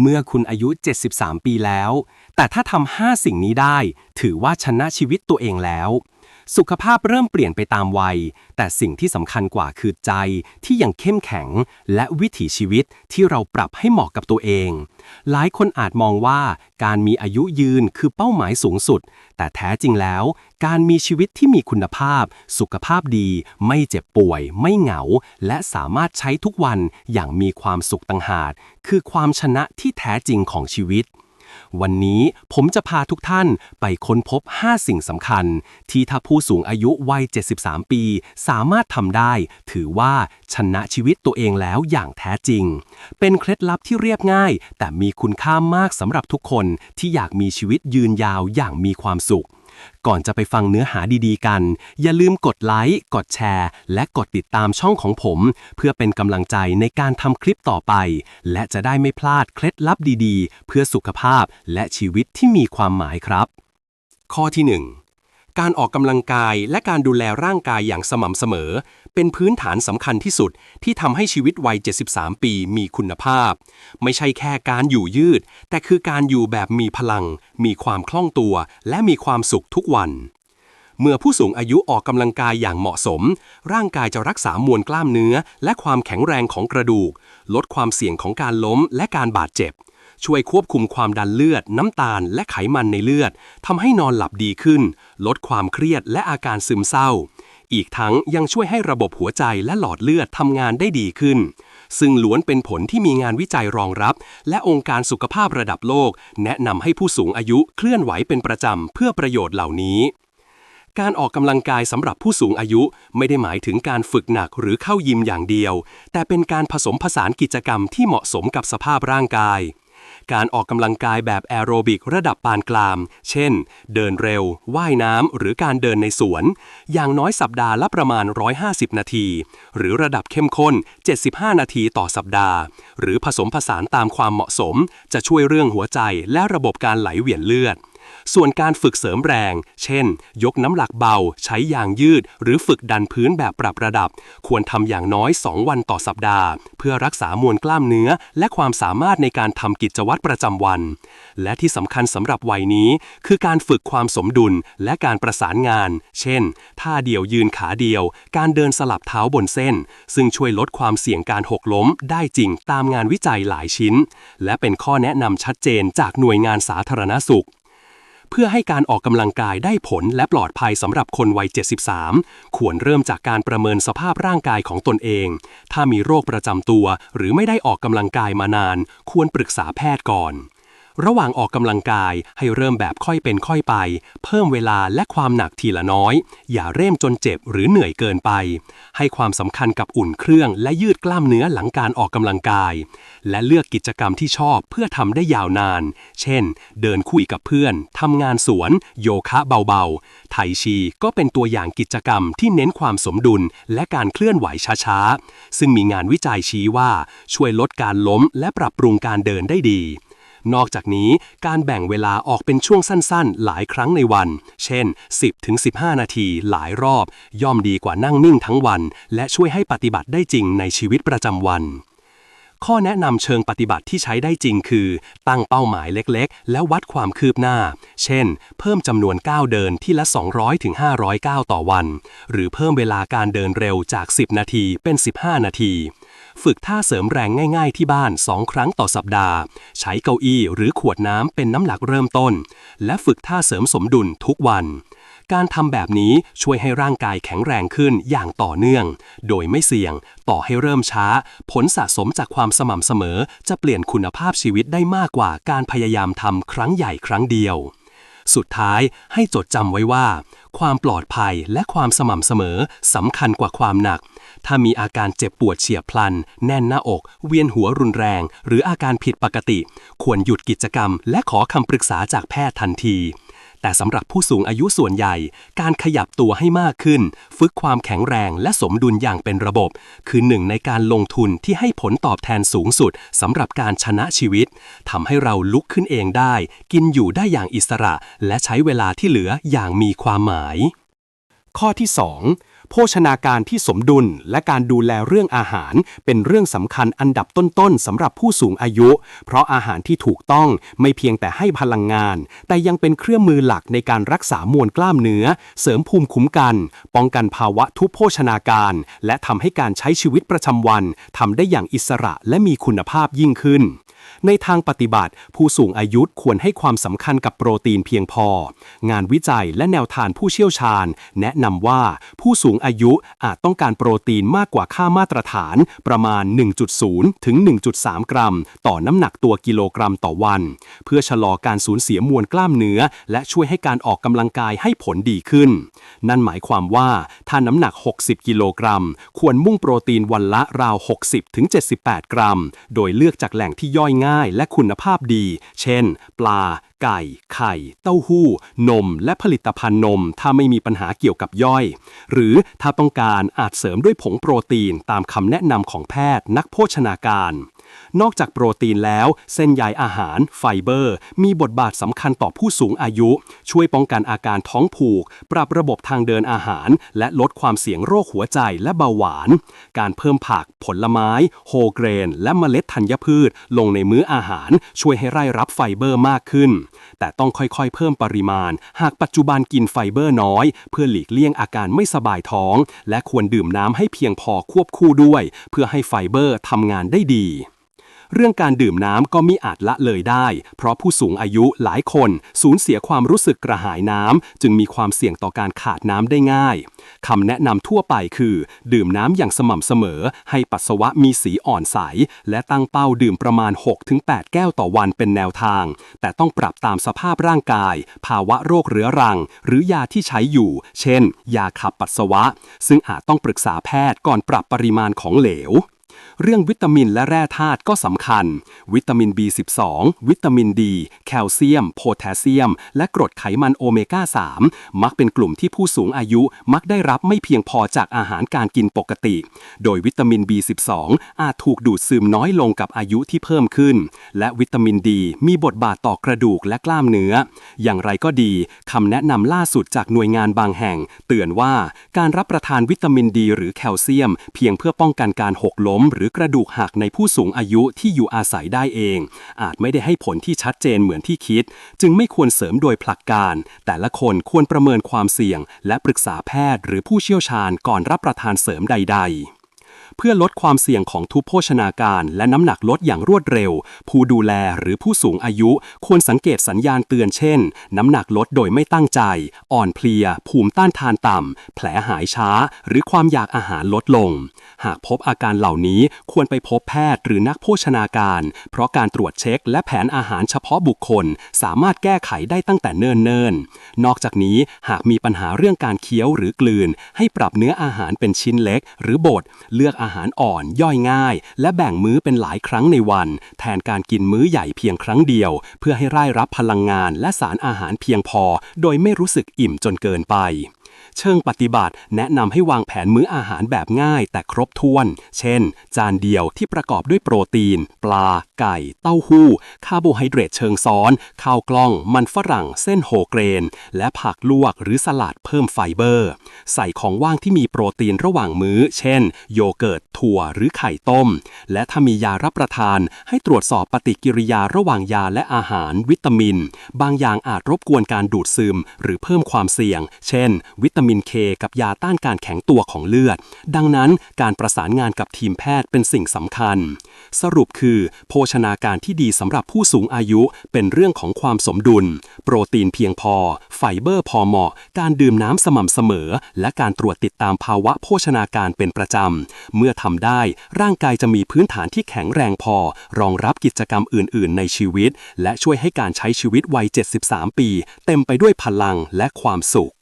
เมื่อคุณอายุ 73 ปีแล้ว แต่ถ้าทำ5สิ่งนี้ได้ ถือว่าชนะชีวิตตัวเองแล้ว สุขภาพเริ่มเปลี่ยนไปตามวัย แต่สิ่งที่สำคัญกว่าคือใจที่ยังเข้มแข็ง และวิถีชีวิตที่เราปรับให้เหมาะกับตัวเอง หลายคนอาจมองว่าการมีอายุยืนคือเป้าหมายสูงสุด แต่แท้จริงแล้ว การมีชีวิตที่มีคุณภาพ สุขภาพดี ไม่เจ็บป่วย ไม่เหงา และสามารถใช้ทุกวันอย่างมีความสุขต่างหากคือความชนะที่แท้จริงของชีวิต วันนี้ผมจะพาทุกท่านไปค้นพบ 5 สิ่งสำคัญ ที่ถ้าผู้สูงอายุวัย 73 ปี สามารถทำได้ ถือว่าชนะชีวิตตัวเองแล้วอย่างแท้จริง เป็นเคล็ดลับที่เรียบง่าย แต่มีคุณค่ามากสำหรับทุกคนที่อยากมีชีวิตยืนยาวอย่างมีความสุข ก่อนจะไปฟังเนื้อหาดีๆกัน อย่าลืมกดไลค์ กดแชร์ และกดติดตามช่องของผม เพื่อเป็นกำลังใจในการทำคลิปต่อไป และจะได้ไม่พลาดเคล็ดลับดีๆ เพื่อสุขภาพและชีวิตที่มีความหมายครับ ข้อที่ 1 การออกกำลังกายและการดูแลร่างกายอย่างสม่ำเสมอ เป็นพื้นฐานสำคัญที่สุดที่ทำให้ชีวิตวัย 73 ปีมีคุณภาพ ไม่ใช่แค่การอยู่ยืด แต่คือการอยู่แบบมีพลัง มีความคล่องตัว และมีความสุขทุกวัน เมื่อผู้สูงอายุออกกำลังกายอย่างเหมาะสม ร่างกายจะรักษามวลกล้ามเนื้อ และความแข็งแรงของกระดูก ลดความเสี่ยงของการล้มและการบาดเจ็บช่วยควบคุมความดันเลือด น้ำตาล และไขมันในเลือด ทำให้นอนหลับดีขึ้น ลดความเครียดและอาการซึมเศร้า อีกทั้งยังช่วยให้ระบบหัวใจและหลอดเลือดทำงานได้ดีขึ้น ซึ่งล้วนเป็นผลที่มีงานวิจัยรองรับ และองค์การสุขภาพระดับโลก แนะนำให้ผู้สูงอายุเคลื่อนไหวเป็นประจำเพื่อประโยชน์เหล่านี้การออกกำลังกายสำหรับผู้สูงอายุไม่ได้หมายถึงการฝึกหนักหรือเข้ายิมอย่างเดียว แต่เป็นการผสมผสานกิจกรรมที่เหมาะสมกับสภาพร่างกาย การออกกำลังกายแบบแอโรบิกระดับปานกลาง เช่น เดินเร็ว ว่ายน้ำ หรือการเดินในสวน อย่างน้อยสัปดาห์ละประมาณ 150 นาที หรือระดับเข้มข้น 75 นาทีต่อสัปดาห์ หรือผสมผสานตามความเหมาะสม จะช่วยเรื่องหัวใจและระบบการไหลเวียนเลือด ส่วนการฝึกเสริมแรง เช่น ยกน้ำหนักเบา ใช้ยางยืด หรือฝึกดันพื้นแบบปรับระดับ ควรทำอย่างน้อย 2 วันต่อสัปดาห์ เพื่อรักษามวลกล้ามเนื้อ และความสามารถในการทำกิจวัตรประจำวัน และที่สำคัญสำหรับวัยนี้ คือการฝึกความสมดุลและการประสานงาน เช่น ท่าเดี่ยวยืนขาเดียว การเดินสลับเท้าบนเส้น ซึ่งช่วยลดความเสี่ยงการหกล้มได้จริงตามงานวิจัยหลายชิ้น และเป็นข้อแนะนำชัดเจนจากหน่วยงานสาธารณสุข เพื่อให้การออกกำลังกายได้ผลและปลอดภัยสำหรับคนวัย 73 ควรเริ่มจากการประเมินสภาพร่างกายของตนเอง ถ้ามีโรคประจำตัว หรือไม่ได้ออกกำลังกายมานาน ควรปรึกษาแพทย์ก่อน ระหว่างออกกำลังกายให้เริ่มแบบค่อยเป็นค่อยไป เพิ่มเวลาและความหนักทีละน้อย อย่าเร่มจนเจ็บหรือเหนื่อยเกินไป ให้ความสำคัญกับอุ่นเครื่องและยืดกล้ามเนื้อหลังการออกกำลังกาย และเลือกกิจกรรมที่ชอบเพื่อทำได้ยาวนาน เช่น เดินคุยกับเพื่อนทำงานสวน โยคะเบาๆไถชีก็เป็นตัวอย่างกิจกรรมที่เน้นความสมดุลและการเคลื่อนไหวช้าๆ ซึ่งมีงานวิจัยชี้ว่าช่วยลดการล้มและปรับปรุงการเดินได้ดี นอกจากนี้การแบ่งเวลาออกเป็นช่วงสั้นๆ หลายครั้งในวัน เช่น 10-15 นาทีหลายรอบ ย่อมดีกว่านั่งนิ่งทั้งวัน และช่วยให้ปฏิบัติได้จริงในชีวิตประจำวัน ข้อแนะนำเชิงปฏิบัติที่ใช้ได้จริงคือ ตั้งเป้าหมายเล็กๆ แล้ววัดความคืบหน้า เช่น เพิ่มจำนวนก้าวเดินที่ละ 200-500ก้าวต่อวัน หรือเพิ่มเวลาการเดินเร็วจาก 10 นาทีเป็น 15 นาที ฝึกท่าเสริมแรงง่าย ๆ ที่บ้าน 2 ครั้งต่อสัปดาห์ ใช้เก้าอี้หรือขวดน้ำเป็นน้ำหนักเริ่มต้น และฝึกท่าเสริมสมดุลทุกวัน การทำแบบนี้ช่วยให้ร่างกายแข็งแรงขึ้นอย่างต่อเนื่อง โดยไม่เสี่ยง ต่อให้เริ่มช้า ผลสะสมจากความสม่ำเสมอ จะเปลี่ยนคุณภาพชีวิตได้มากกว่าการพยายามทำครั้งใหญ่ครั้งเดียวสุดท้ายให้จดจำไว้ว่า ความปลอดภัยและความสม่ำเสมอสำคัญกว่าความหนัก ถ้ามีอาการเจ็บปวดเฉียบพลัน แน่นหน้าอก เวียนหัวรุนแรง หรืออาการผิดปกติ ควรหยุดกิจกรรม และขอคำปรึกษาจากแพทย์ทันที แต่สำหรับผู้สูงอายุส่วนใหญ่ การขยับตัวให้มากขึ้น ฝึกความแข็งแรงและสมดุลอย่างเป็นระบบ คือหนึ่งในการลงทุนที่ให้ผลตอบแทนสูงสุดสำหรับการชนะชีวิตทำให้เราลุกขึ้นเองได้ กินอยู่ได้อย่างอิสระ และใช้เวลาที่เหลืออย่างมีความหมาย ข้อที่ โภชนาการที่สมดุลและการดูแลเรื่องอาหาร เป็นเรื่องสำคัญอันดับต้นๆสำหรับผู้สูงอายุ เพราะอาหารที่ถูกต้องไม่เพียงแต่ให้พลังงาน แต่ยังเป็นเครื่องมือหลักในการรักษามวลกล้ามเนื้อ เสริมภูมิคุ้มกัน ป้องกันภาวะทุพโภชนาการ และทำให้การใช้ชีวิตประจำวันทำได้อย่างอิสระและมีคุณภาพยิ่งขึ้น ในทางปฏิบัติ ผู้สูงอายุควรให้ความสำคัญกับโปรตีนเพียงพอ งานวิจัยและแนวทางผู้เชี่ยวชาญ แนะนำว่าผู้สูงอายุอาจต้องการโปรตีนมากกว่าค่ามาตรฐาน ประมาณ 1.0 ถึง 1.3 กรัม ต่อน้ำหนักตัวกิโลกรัมต่อวัน เพื่อชะลอการสูญเสียมวลกล้ามเนื้อ และช่วยให้การออกกำลังกายให้ผลดีขึ้น นั่นหมายความว่าถ้าน้ำหนัก 60 กิโลกรัม ควรมุ่งโปรตีนวันละราว 60-78 กรัม โดยเลือกจากแหล่งที่ย่อยง่ายและคุณภาพดี เช่น ปลา ไก่ ไข่ เต้าหู้ นม และผลิตภัณฑ์นม ถ้าไม่มีปัญหาเกี่ยวกับย่อย หรือถ้าต้องการอาจเสริมด้วยผงโปรตีนตามคำแนะนำของแพทย์นักโภชนาการ นอกจากโปรตีนแล้ว เส้นใยอาหาร ไฟเบอร์ มีบทบาทสำคัญต่อผู้สูงอายุ ช่วยป้องกันอาการท้องผูก ปรับระบบทางเดินอาหาร และลดความเสี่ยงโรคหัวใจและเบาหวาน การเพิ่มผัก ผลไม้ โฮเกรน และเมล็ดธัญพืช ลงในมื้ออาหาร ช่วยให้ไร่รับไฟเบอร์มากขึ้น แต่ต้องค่อยๆ เพิ่มปริมาณ หากปัจจุบันกินไฟเบอร์น้อย เพื่อหลีกเลี่ยงอาการไม่สบายท้อง และควรดื่มน้ำให้เพียงพอควบคู่ด้วย เพื่อให้ไฟเบอร์ทำงานได้ดี เรื่องการดื่มน้ำก็มิอาจละเลยได้ เพราะผู้สูงอายุหลายคนสูญเสียความรู้สึกกระหายน้ำจึงมีความเสี่ยงต่อการขาดน้ำได้ง่ายคำแนะนำทั่วไปคือ ดื่มน้ำอย่างสม่ำเสมอ ให้ปัสสาวะมีสีอ่อนใส และตั้งเป้าดื่มประมาณ 6-8 แก้วต่อวันเป็นแนวทาง แต่ต้องปรับตามสภาพร่างกาย ภาวะโรคเรื้อรัง หรือยาที่ใช้อยู่ เช่น ยาขับปัสสาวะ ซึ่งอาจต้องปรึกษาแพทย์ก่อนปรับปริมาณของเหลว เรื่องวิตามินและแร่ธาตุก็สำคัญ วิตามิน B12 วิตามินดี แคลเซียม โพแทสเซียม และกรดไขมันโอเมก้า 3 มักเป็นกลุ่มที่ผู้สูงอายุมักได้รับไม่เพียงพอจากอาหารการกินปกติ โดยวิตามิน B12 อาจถูกดูดซึมน้อยลงกับอายุที่เพิ่มขึ้น และวิตามินดีมีบทบาทต่อกระดูกและกล้ามเนื้อ อย่างไรก็ดีคำแนะนำล่าสุดจากหน่วยงานบางแห่ง เตือนว่าการรับประทานวิตามินดี หรือแคลเซียม เพียงเพื่อป้องกันการหกล้มหรือกระดูกหักในผู้สูงอายุที่อยู่อาศัยได้เอง อาจไม่ได้ให้ผลที่ชัดเจนเหมือนที่คิด จึงไม่ควรเสริมโดยผลักการ แต่ละคนควรประเมินความเสี่ยง และปรึกษาแพทย์หรือผู้เชี่ยวชาญก่อนรับประทานเสริมใด ๆ เพื่อลดความเสี่ยงของทุพโภชนาการ และน้ำหนักลดอย่างรวดเร็ว ผู้ดูแลหรือผู้สูงอายุควรสังเกตสัญญาณเตือนเช่น น้ำหนักลดโดยไม่ตั้งใจ อ่อนเพลีย ภูมิต้านทานต่ำ แผลหายช้า หรือความอยากอาหารลดลง หากพบอาการเหล่านี้ควรไปพบแพทย์หรือนักโภชนาการ เพราะการตรวจเช็ค และแผนอาหารเฉพาะบุคคล สามารถแก้ไขได้ตั้งแต่เนิ่นๆ นอกจากนี้หากมีปัญหาเรื่องการเคี้ยวหรือ กลืน ให้ปรับเนื้ออาหารเป็นชิ้นเล็ก หรือบดเลือกอาาหารอ่อนย่อยง่าย และแบ่งมื้อเป็นหลายครั้งในวัน แทนการกินมื้อใหญ่เพียงครั้งเดียว เพื่อให้ร่ายรับพลังงานและสารอาหารเพียงพอ โดยไม่รู้สึกอิ่มจนเกินไป เชิงปฏิบัติ แนะนำให้วางแผนมื้ออาหารแบบง่าย แต่ครบถ้วน เช่น จานเดียวที่ประกอบด้วยโปรตีน ปลา ไก่ เต้าหู้ คาร์โบไฮเดรตเชิงซ้อน ข้าวกล้อง มันฝรั่ง เส้นโฮเกรน และผักลวกหรือสลัดเพิ่มไฟเบอร์ ใส่ของว่างที่มีโปรตีนระหว่างมื้อ เช่น โยเกิร์ต ถั่ว หรือไข่ต้ม และถ้ามียารับประทาน ให้ตรวจสอบปฏิกิริยาระหว่างยาและอาหาร วิตามิน บางอย่างอาจรบกวนการดูดซึม หรือเพิ่มความเสี่ยง เช่น วิตามมินเคกับยาต้านการแข็งตัวของเลือด ดังนั้นการประสานงานกับทีมแพทย์เป็นสิ่งสำคัญ สรุปคือ โภชนาการที่ดีสำหรับผู้สูงอายุเป็นเรื่องของความสมดุล โปรตีนเพียงพอ ไฟเบอร์พอเหมาะ การดื่มน้ำสม่ำเสมอ และการตรวจติดตามภาวะโภชนาการเป็นประจำ เมื่อทำได้ร่างกายจะมีพื้นฐานที่แข็งแรงพอ รองรับกิจกรรมอื่น ๆ ในชีวิต และช่วยให้การใช้ชีวิตวัย 73 ปี เต็มไปด้วยพลังและความสุข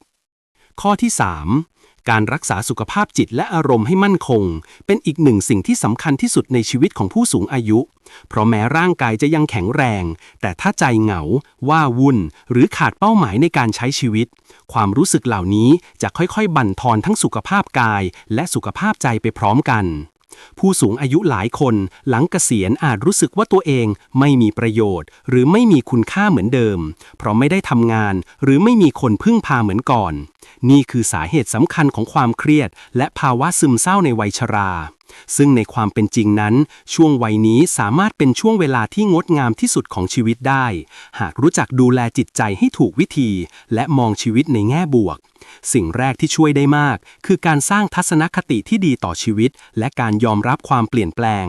ข้อที่ 3 การรักษาสุขภาพจิตและอารมณ์ให้มั่นคง เป็นอีกหนึ่งสิ่งที่สำคัญที่สุดในชีวิตของผู้สูงอายุ เพราะแม้ร่างกายจะยังแข็งแรง แต่ถ้าใจเหงา ว่าวุ่น หรือขาดเป้าหมายในการใช้ชีวิต ความรู้สึกเหล่านี้จะค่อยๆ บั่นทอนทั้งสุขภาพกาย และสุขภาพใจไปพร้อมกัน ผู้สูงอายุหลายคนหลังเกษียณอาจรู้สึกว่าตัวเองไม่มีประโยชน์ หรือไม่มีคุณค่าเหมือนเดิม เพราะไม่ได้ทำงาน หรือไม่มีคนพึ่งพาเหมือนก่อน นี่คือสาเหตุสำคัญของความเครียด และภาวะซึมเศร้าในวัยชราซึ่งในความเป็นจริงนั้น ช่วงวัยนี้สามารถเป็นช่วงเวลาที่งดงามที่สุดของชีวิตได้ หากรู้จักดูแลจิตใจให้ถูกวิธี และมองชีวิตในแง่บวก สิ่งแรกที่ช่วยได้มาก คือการสร้างทัศนคติที่ดีต่อชีวิต และการยอมรับความเปลี่ยนแปลง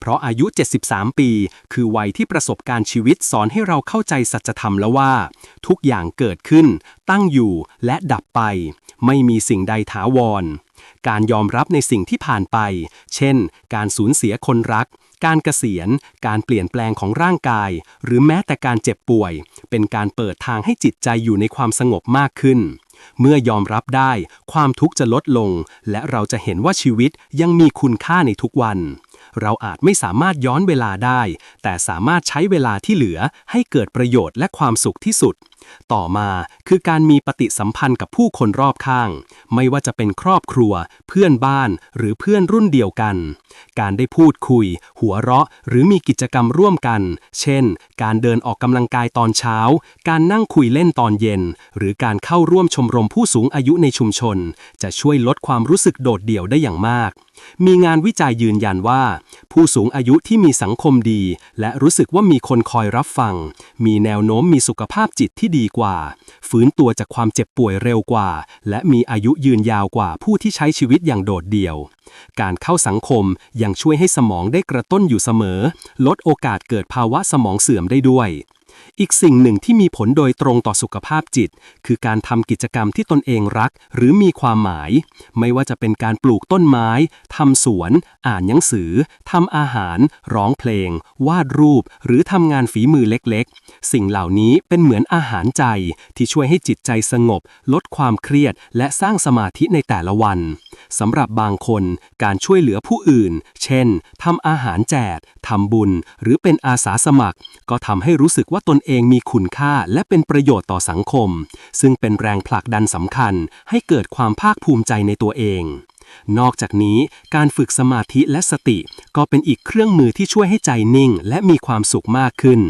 เพราะอายุ 73 ปี คือวัยที่ประสบการณ์ชีวิตสอนให้เราเข้าใจสัจธรรมแล้วว่า ทุกอย่างเกิดขึ้น ตั้งอยู่และดับไป ไม่มีสิ่งใดถาวร การยอมรับในสิ่งที่ผ่านไป เช่น การสูญเสียคนรัก การเกษียณ การเปลี่ยนแปลงของร่างกาย หรือแม้แต่การเจ็บป่วย เป็นการเปิดทางให้จิตใจอยู่ในความสงบมากขึ้น เมื่อยอมรับได้ ความทุกข์จะลดลง และเราจะเห็นว่าชีวิตยังมีคุณค่าในทุกวัน เราอาจไม่สามารถย้อนเวลาได้ แต่สามารถใช้เวลาที่เหลือให้เกิดประโยชน์และความสุขที่สุดต่อมาคือการมีปฏิสัมพันธ์กับผู้คนรอบข้าง ไม่ว่าจะเป็นครอบครัว เพื่อนบ้านหรือเพื่อนรุ่นเดียวกัน การได้พูดคุย หัวเราะ หรือมีกิจกรรมร่วมกัน เช่น การเดินออกกำลังกายตอนเช้า การนั่งคุยเล่นตอนเย็น หรือการเข้าร่วมชมรมผู้สูงอายุในชุมชน จะช่วยลดความรู้สึกโดดเดี่ยวได้อย่างมาก มีงานวิจัยยืนยันว่า ผู้สูงอายุที่มีสังคมดี และรู้สึกว่ามีคนคอยรับฟัง มีแนวโน้มมีสุขภาพจิตที่ดีกว่า ฟื้นตัวจากความเจ็บป่วยเร็วกว่า และมีอายุยืนยาวกว่าผู้ที่ใช้ชีวิตอย่างโดดเดี่ยว การเข้าสังคมยังช่วยให้สมองได้กระตุ้นอยู่เสมอ ลดโอกาสเกิดภาวะสมองเสื่อมได้ด้วย อีกสิ่งหนึ่งที่มีผลโดยตรงต่อสุขภาพจิต คือการทำกิจกรรมที่ตนเองรัก หรือมีความหมาย ไม่ว่าจะเป็นการปลูกต้นไม้ทำสวน อ่านหนังสือทำอาหาร ร้องเพลง วาดรูป หรือทำงานฝีมือเล็กๆ สิ่งเหล่านี้เป็นเหมือนอาหารใจ ที่ช่วยให้จิตใจสงบ ลดความเครียด และสร้างสมาธิในแต่ละวันสำหรับบางคน การช่วยเหลือผู้อื่น เช่นทำอาหารแจกทำบุญ หรือเป็นอาสาสมัคร ก็ทำให้รู้สึกว่าตนเองมีคุณค่าและเป็นประโยชน์ต่อสังคม ซึ่งเป็นแรงผลักดันสำคัญให้เกิดความภาคภูมิใจในตัวเอง นอกจากนี้การฝึกสมาธิและสติ ก็เป็นอีกเครื่องมือที่ช่วยให้ใจนิ่ง และมีความสุขมากขึ้น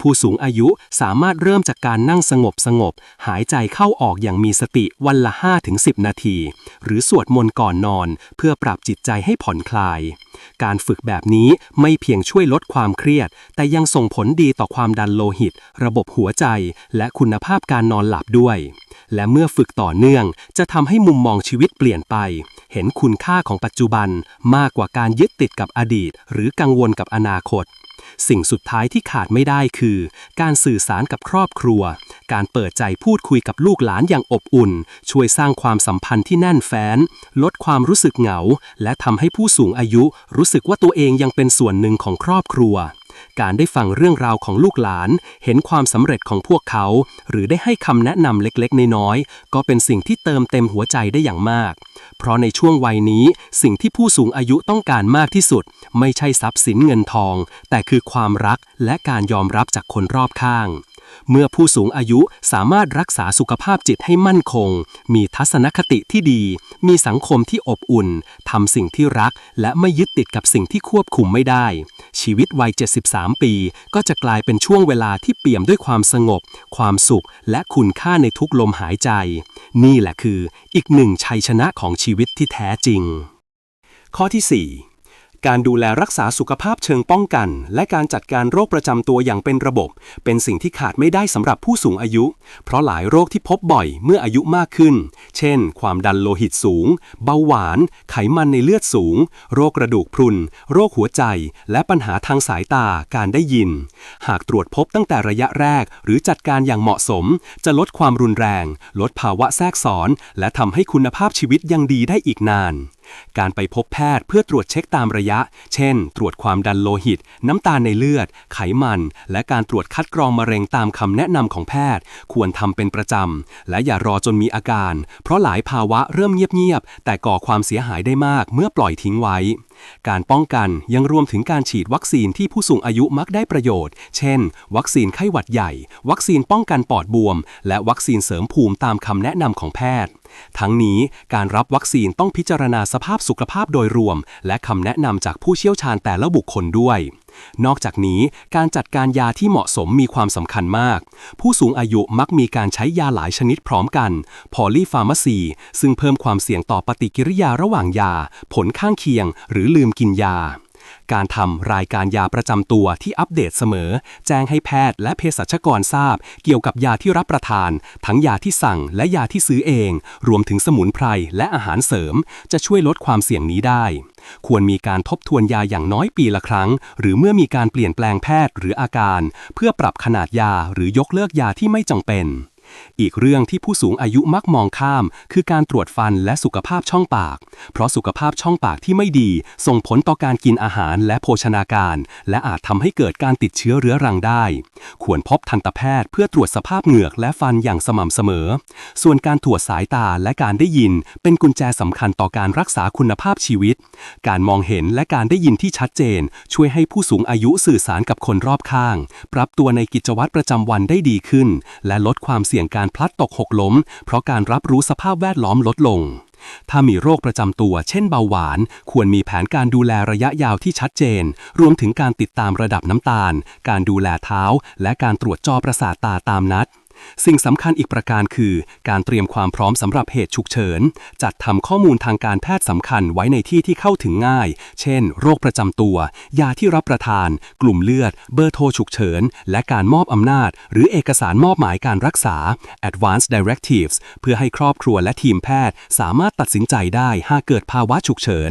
ผู้สูงอายุสามารถเริ่มจากการนั่งสงบสงบ หายใจเข้าออกอย่างมีสติวันละ 5-10 นาที หรือสวดมนต์ก่อนนอน เพื่อปรับจิตใจให้ผ่อนคลาย การฝึกแบบนี้ไม่เพียงช่วยลดความเครียด แต่ยังส่งผลดีต่อความดันโลหิต ระบบหัวใจ และคุณภาพการนอนหลับด้วย และเมื่อฝึกต่อเนื่อง จะทำให้มุมมองชีวิตเปลี่ยนไป เห็นคุณค่าของปัจจุบันมากกว่าการยึดติดกับอดีต หรือกังวลกับอนาคต สิ่งสุดท้ายที่ขาดไม่ได้คือ การสื่อสารกับครอบครัว การเปิดใจพูดคุยกับลูกหลานอย่างอบอุ่น ช่วยสร้างความสัมพันธ์ที่แน่นแฟ้น ลดความรู้สึกเหงา และทำให้ผู้สูงอายุรู้สึกว่าตัวเองยังเป็นส่วนหนึ่งของครอบครัวการได้ฟังเรื่องราวของลูกหลาน เห็นความสำเร็จของพวกเขา หรือได้ให้คำแนะนำเล็กๆ น้อยๆ ก็เป็นสิ่งที่เติมเต็มหัวใจได้อย่างมาก เพราะในช่วงวัยนี้สิ่งที่ผู้สูงอายุต้องการมากที่สุด ไม่ใช่ทรัพย์สินเงินทอง แต่คือความรักและการยอมรับจากคนรอบข้าง เมื่อผู้สูงอายุสามารถรักษาสุขภาพจิตให้มั่นคง มีทัศนคติที่ดี มีสังคมที่อบอุ่นทำสิ่งที่รัก และไม่ยึดติดกับสิ่งที่ควบคุมไม่ได้ ชีวิตวัย 73 ปี ก็จะกลายเป็นช่วงเวลาที่เปี่ยมด้วยความสงบ ความสุข และคุณค่าในทุกลมหายใจ นี่แหละคือ อีกหนึ่งชัยชนะของชีวิตที่แท้จริง ข้อที่ 4 การดูแลรักษาสุขภาพเชิงป้องกัน และการจัดการโรคประจำตัวอย่างเป็นระบบ เป็นสิ่งที่ขาดไม่ได้สำหรับผู้สูงอายุ เพราะหลายโรคที่พบบ่อยเมื่ออายุมากขึ้น เช่น ความดันโลหิตสูง เบาหวาน ไขมันในเลือดสูง โรคกระดูกพรุน โรคหัวใจ และปัญหาทางสายตาการได้ยิน หากตรวจพบตั้งแต่ระยะแรก หรือจัดการอย่างเหมาะสม จะลดความรุนแรง ลดภาวะแทรกซ้อน และทำให้คุณภาพชีวิตยังดีได้อีกนาน การไปพบแพทย์เพื่อตรวจเช็คตามระยะ เช่น ตรวจความดันโลหิต น้ำตาลในเลือด ไขมัน และการตรวจคัดกรองมะเร็งตามคำแนะนำของแพทย์ ควรทำเป็นประจำ และอย่ารอจนมีอาการ เพราะหลายภาวะเริ่มเงียบๆ แต่ก่อความเสียหายได้มากเมื่อปล่อยทิ้งไว้ การป้องกันยังรวมถึงการฉีดวัคซีนที่ผู้สูงอายุมักได้ประโยชน์ เช่น วัคซีนไข้หวัดใหญ่ วัคซีนป้องกันปอดบวม และวัคซีนเสริมภูมิตามคำแนะนำของแพทย์ ทั้งนี้การรับวัคซีนต้องพิจารณาสภาพสุขภาพโดยรวม และคำแนะนำจากผู้เชี่ยวชาญแต่ละบุคคลด้วย นอกจากนี้การจัดการยาที่เหมาะสมมีความสำคัญมาก ผู้สูงอายุมักมีการใช้ยาหลายชนิดพร้อมกัน พอลีฟาร์มาซี ซึ่งเพิ่มความเสี่ยงต่อปฏิกิริยาระหว่างยา ผลข้างเคียง หรือลืมกินยา การทำรายการยาประจำตัวที่อัปเดตเสมอ แจ้งให้แพทย์และเภสัชกรทราบ เกี่ยวกับยาที่รับประทาน ทั้งยาที่สั่งและยาที่ซื้อเอง รวมถึงสมุนไพรและอาหารเสริม จะช่วยลดความเสี่ยงนี้ได้ ควรมีการทบทวนยาอย่างน้อยปีละครั้ง หรือเมื่อมีการเปลี่ยนแปลงแพทย์หรืออาการ เพื่อปรับขนาดยาหรือยกเลิกยาที่ไม่จำเป็น อีกเรื่องที่ผู้สูงอายุมักมองข้าม คือการตรวจฟันและสุขภาพช่องปาก เพราะสุขภาพช่องปากที่ไม่ดี ส่งผลต่อการกินอาหารและโภชนาการ และอาจทำให้เกิดการติดเชื้อเรื้อรังได้ ควรพบทันตแพทย์เพื่อตรวจสภาพเหงือกและฟันอย่างสม่ำเสมอ ส่วนการตรวจสายตาและการได้ยิน เป็นกุญแจสำคัญต่อการรักษาคุณภาพชีวิต การมองเห็นและการได้ยินที่ชัดเจน ช่วยให้ผู้สูงอายุสื่อสารกับคนรอบข้าง ปรับตัวในกิจวัตรประจำวันได้ดีขึ้น และลดความเสี่ยงการพลัดตกหกล้ม เพราะการรับรู้สภาพแวดล้อมลดลง ถ้ามีโรคประจำตัว เช่นเบาหวาน ควรมีแผนการดูแลระยะยาวที่ชัดเจน รวมถึงการติดตามระดับน้ำตาล การดูแลเท้า และการตรวจจอประสาทตาตามนัด สิ่งสำคัญอีกประการคือ การเตรียมความพร้อมสำหรับเหตุฉุกเฉิน จัดทำข้อมูลทางการแพทย์สำคัญไว้ในที่ที่เข้าถึงง่าย เช่น โรคประจำตัว ยาที่รับประทาน กลุ่มเลือด เบอร์โทรฉุกเฉิน และการมอบอำนาจ หรือเอกสารมอบหมายการรักษา Advanced Directives เพื่อให้ครอบครัวและทีมแพทย์ สามารถตัดสินใจได้หากเกิดภาวะฉุกเฉิน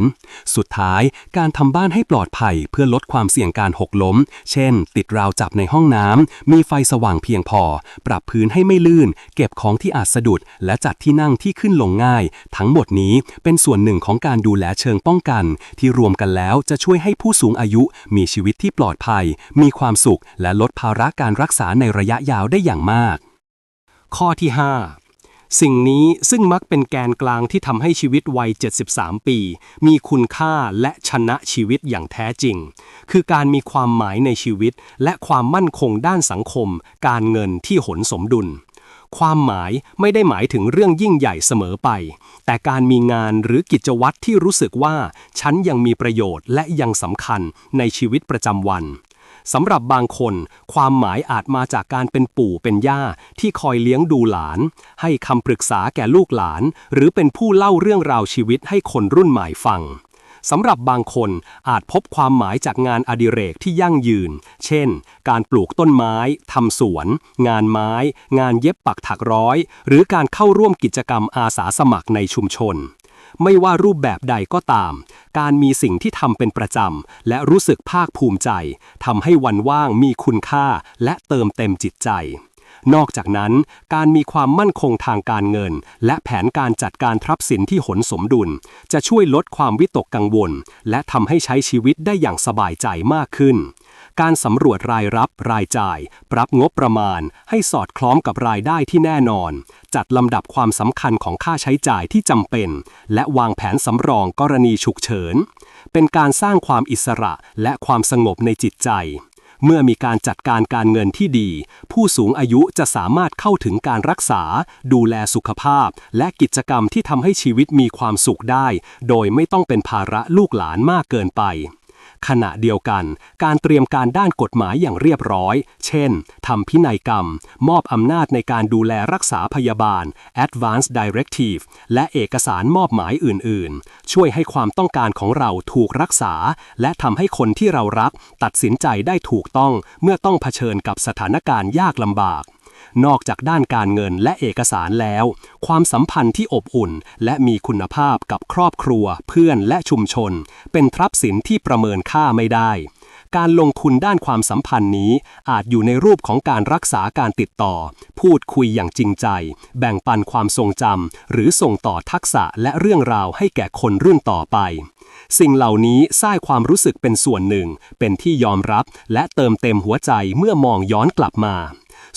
สุดท้าย การทำบ้านให้ปลอดภัยเพื่อลดความเสี่ยงการหกล้ม เช่น ติดราวจับในห้องน้ำมีไฟสว่างเพียงพอ ปรับพื้นให้ไม่ลื่น เก็บของที่อาจสะดุด และจัดที่นั่งที่ขึ้นลงง่าย ทั้งหมดนี้เป็นส่วนหนึ่งของการดูแลเชิงป้องกัน ที่รวมกันแล้วจะช่วยให้ผู้สูงอายุมีชีวิตที่ปลอดภัย มีความสุข และลดภาระการรักษาในระยะยาวได้อย่างมาก ข้อที่ 5 สิ่งนี้ซึ่งมักเป็นแกนกลางที่ทำให้ชีวิตวัย 73 ปี มีคุณค่าและชนะชีวิตอย่างแท้จริง คือการมีความหมายในชีวิต และความมั่นคงด้านสังคม การเงินที่หนสมดุล ความหมายไม่ได้หมายถึงเรื่องยิ่งใหญ่เสมอไป แต่การมีงานหรือกิจวัตรที่รู้สึกว่า ฉันยังมีประโยชน์และยังสำคัญในชีวิตประจำวัน สำหรับบางคน ความหมายอาจมาจากการเป็นปู่เป็นย่า ที่คอยเลี้ยงดูหลาน ให้คำปรึกษาแก่ลูกหลาน หรือเป็นผู้เล่าเรื่องราวชีวิตให้คนรุ่นใหม่ฟังสำหรับบางคนอาจพบความหมายจากงานอดิเรกที่ยั่งยืน เช่น การปลูกต้นไม้ ทำสวน งานไม้ งานเย็บปักถักร้อย หรือการเข้าร่วมกิจกรรมอาสาสมัครในชุมชน ไม่ว่ารูปแบบใดก็ตาม การมีสิ่งที่ทำเป็นประจำ และรู้สึกภาคภูมิใจทำให้วันว่างมีคุณค่า และเติมเต็มจิตใจ นอกจากนั้น การมีความมั่นคงทางการเงิน และแผนการจัดการทรัพย์สินที่หนสมดุล จะช่วยลดความวิตกกังวล และทำให้ใช้ชีวิตได้อย่างสบายใจมากขึ้น การสำรวจรายรับรายจ่าย ปรับงบประมาณ ให้สอดคล้องกับรายได้ที่แน่นอน จัดลำดับความสำคัญของค่าใช้จ่ายที่จำเป็น และวางแผนสำรองกรณีฉุกเฉิน เป็นการสร้างความอิสระและความสงบในจิตใจ เมื่อมีการจัดการการเงินที่ดี ผู้สูงอายุจะสามารถเข้าถึงการรักษา ดูแลสุขภาพ และกิจกรรมที่ทำให้ชีวิตมีความสุขได้ โดยไม่ต้องเป็นภาระลูกหลานมากเกินไป ขณะเดียวกัน การเตรียมการด้านกฎหมายอย่างเรียบร้อย เช่น ทำพินัยกรรม มอบอำนาจในการดูแลรักษาพยาบาล Advanced Directive และเอกสารมอบหมายอื่น ๆ ช่วยให้ความต้องการของเราถูกรักษา และทำให้คนที่เรารักตัดสินใจได้ถูกต้อง เมื่อต้องเผชิญกับสถานการณ์ยากลำบาก นอกจากด้านการเงินและเอกสารแล้ว ความสัมพันธ์ที่อบอุ่น และมีคุณภาพกับครอบครัว เพื่อนและชุมชน เป็นทรัพย์สินที่ประเมินค่าไม่ได้ การลงทุนด้านความสัมพันธ์นี้ อาจอยู่ในรูปของการรักษาการติดต่อ พูดคุยอย่างจริงใจ แบ่งปันความทรงจำหรือส่งต่อทักษะและเรื่องราวให้แก่คนรุ่นต่อไปสิ่งเหล่านี้สร้างความรู้สึกเป็นส่วนหนึ่ง เป็นที่ยอมรับและเติมเต็มหัวใจเมื่อมองย้อนกลับมา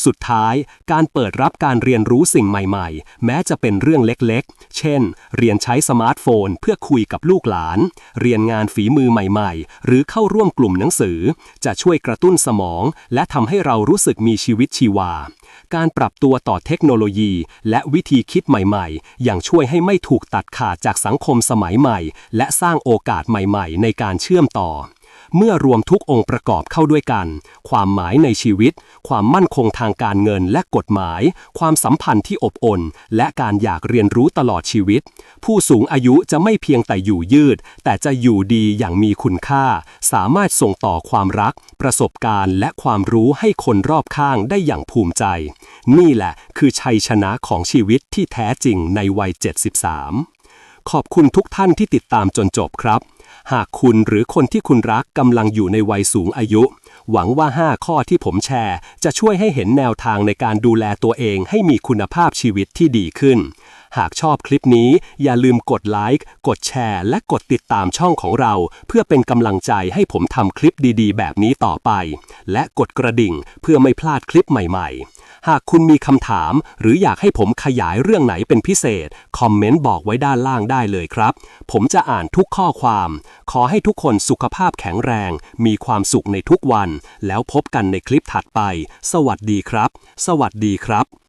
สุดท้าย การเปิดรับการเรียนรู้สิ่งใหม่ๆ แม้จะเป็นเรื่องเล็กๆ เช่น เรียนใช้สมาร์ทโฟนเพื่อคุยกับลูกหลาน เรียนงานฝีมือใหม่ๆ หรือเข้าร่วมกลุ่มหนังสือ จะช่วยกระตุ้นสมอง และทำให้เรารู้สึกมีชีวิตชีวา การปรับตัวต่อเทคโนโลยี และวิธีคิดใหม่ๆ อย่างช่วยให้ไม่ถูกตัดขาดจากสังคมสมัยใหม่ และสร้างโอกาสใหม่ ๆ ในการเชื่อมต่อ เมื่อรวมทุกองค์ประกอบเข้าด้วยกัน ความหมายในชีวิต ความมั่นคงทางการเงินและกฎหมาย ความสัมพันธ์ที่อบอุ่นและการอยากเรียนรู้ตลอดชีวิต ผู้สูงอายุจะไม่เพียงแต่อยู่ยืด แต่จะอยู่ดีอย่างมีคุณค่า สามารถส่งต่อความรัก ประสบการณ์และความรู้ให้คนรอบข้างได้อย่างภูมิใจ นี่แหละคือชัยชนะของชีวิตที่แท้จริงในวัย 73 ขอบคุณทุกท่านที่ติดตามจนจบครับ หากคุณหรือคนที่คุณรักกำลังอยู่ในวัยสูงอายุ หวังว่า 5 ข้อที่ผมแชร์ จะช่วยให้เห็นแนวทางในการดูแลตัวเองให้มีคุณภาพชีวิตที่ดีขึ้น หากชอบคลิปนี้อย่าลืมกดไลค์กดแชร์ และกดติดตามช่องของเรา เพื่อเป็นกำลังใจให้ผมทำคลิปดีๆ แบบนี้ต่อไป และกดกระดิ่งเพื่อไม่พลาดคลิปใหม่ ๆ หากคุณมีคำถาม หรืออยากให้ผมขยายเรื่องไหนเป็นพิเศษ คอมเมนต์บอกไว้ด้านล่างได้เลยครับ ผมจะอ่านทุกข้อความ ขอให้ทุกคนสุขภาพแข็งแรง มีความสุขในทุกวัน แล้วพบกันในคลิปถัดไป สวัสดีครับ สวัสดีครับ